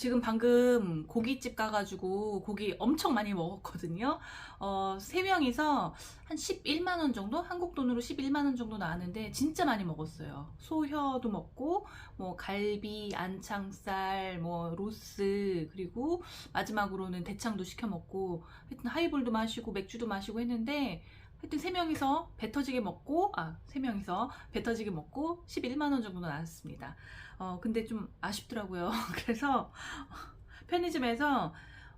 지금 방금 고깃집 가가지고 고기 엄청 많이 먹었거든요. 어, 세 명이서 한 11만원 정도? 한국 돈으로 11만원 정도 나왔는데 진짜 많이 먹었어요. 소혀도 먹고, 뭐, 갈비, 안창살, 뭐, 로스, 그리고 마지막으로는 대창도 시켜 먹고, 하여튼 하이볼도 마시고, 맥주도 마시고 했는데, 하여튼 세 명이서 배 터지게 먹고, 아, 세 명이서 배 터지게 먹고 11만 원 정도 나왔습니다. 어, 근데 좀 아쉽더라고요. 그래서 편의점에서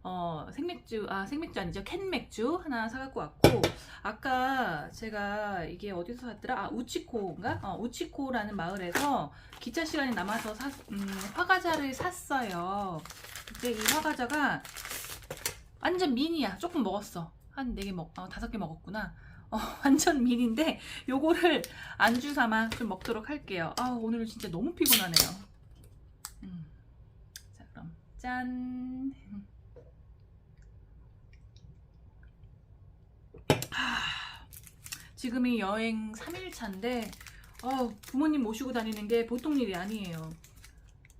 어, 생맥주, 아, 생맥주 아니죠. 캔 맥주 하나 사갖고 왔고, 아까 제가 이게 어디서 샀더라? 아, 우치코인가? 어, 우치코라는 마을에서 기차 시간이 남아서 사, 음, 화과자를 샀어요. 근데 이 화과자가 완전 미니야. 조금 먹었어. 한 4개 먹, 어, 5개 먹었구나. 어, 완전 미니인데 요거를 안주 삼아 좀 먹도록 할게요. 아 오늘 진짜 너무 피곤하네요. 음. 자 그럼 짠. 하, 지금이 여행 3일 차인데 어, 부모님 모시고 다니는 게 보통 일이 아니에요.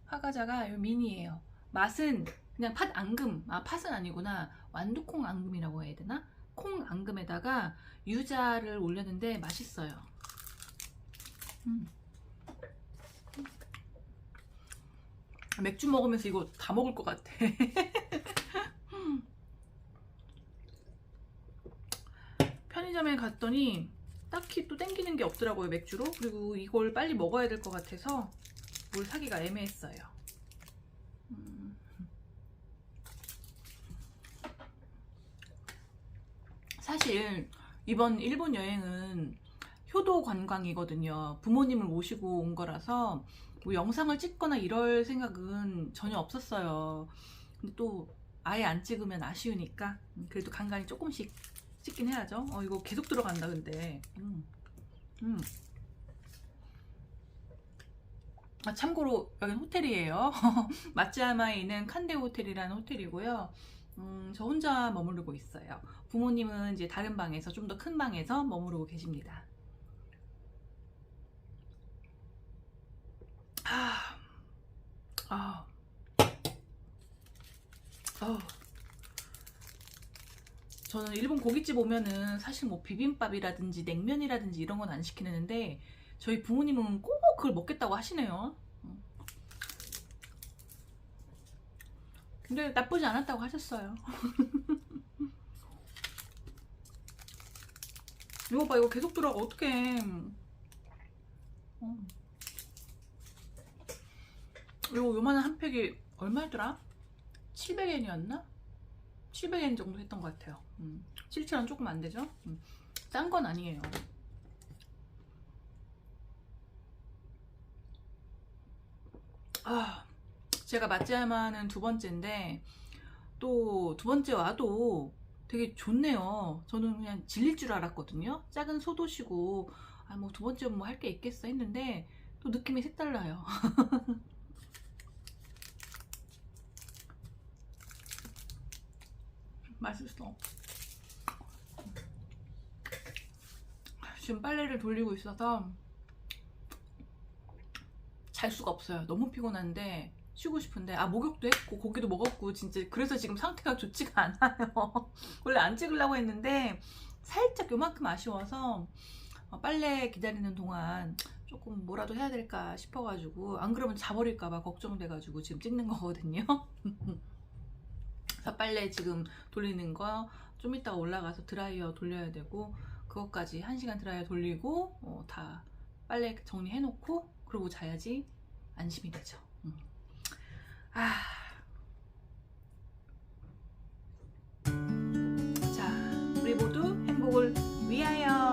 화과자가 요 미니예요. 맛은 그냥 팥 앙금, 아 팥은 아니구나. 완두콩 앙금이라고 해야 되나? 콩 앙금에다가 유자를 올렸는데 맛있어요. 음. 맥주 먹으면서 이거 다 먹을 것 같아. 편의점에 갔더니 딱히 또 땡기는 게 없더라고요 맥주로. 그리고 이걸 빨리 먹어야 될 것 같아서 뭘 사기가 애매했어요. 사실 이번 일본 여행은 효도 관광이거든요. 부모님을 모시고 온 거라서 뭐 영상을 찍거나 이럴 생각은 전혀 없었어요. 근데 또 아예 안 찍으면 아쉬우니까 그래도 간간히 조금씩 찍긴 해야죠. 어 이거 계속 들어간다 근데. 음. 음. 아, 참고로 여긴 호텔이에요. 마츠야마에 있는 칸데 호텔이라는 호텔이고요. 음, 저 혼자 머무르고 있어요. 부모님은 이제 다른 방에서 좀 더 큰 방에서 머무르고 계십니다. 아, 아, 아. 저는 일본 고깃집 오면은 사실 뭐 비빔밥이라든지 냉면이라든지 이런 건 안 시키는데 저희 부모님은 꼭 그걸 먹겠다고 하시네요. 근데 나쁘지 않았다고 하셨어요. 이거 봐, 이거 계속 들어가. 어떡해. 어. 이거 요만한 한 팩이 얼마였더라? 700엔이었나? 700엔 정도 했던 것 같아요. 음. 7,000원 조금 안 되죠? 음. 싼건 아니에요. 아, 제가 맛지야마는 두 번째인데 또 두 번째 와도 되게 좋네요. 저는 그냥 질릴 줄 알았거든요. 작은 소도시고 아 뭐 두 번째 뭐 할 게 있겠어 했는데 또 느낌이 색달라요. 맛있어. 지금 빨래를 돌리고 있어서 잘 수가 없어요. 너무 피곤한데 쉬고 싶은데 아 목욕도 했고 고기도 먹었고 진짜 그래서 지금 상태가 좋지가 않아요. 원래 안 찍으려고 했는데 살짝 요만큼 아쉬워서 어, 빨래 기다리는 동안 조금 뭐라도 해야 될까 싶어가지고 안 그러면 자버릴까봐 걱정돼가지고 지금 찍는 거거든요. 빨래 지금 돌리는 거 좀 이따가 올라가서 드라이어 돌려야 되고 그것까지 1시간 드라이어 돌리고 어, 다 빨래 정리해놓고 그러고 자야지 안심이 되죠. 아. 자, 우리 모두 행복을 위하여.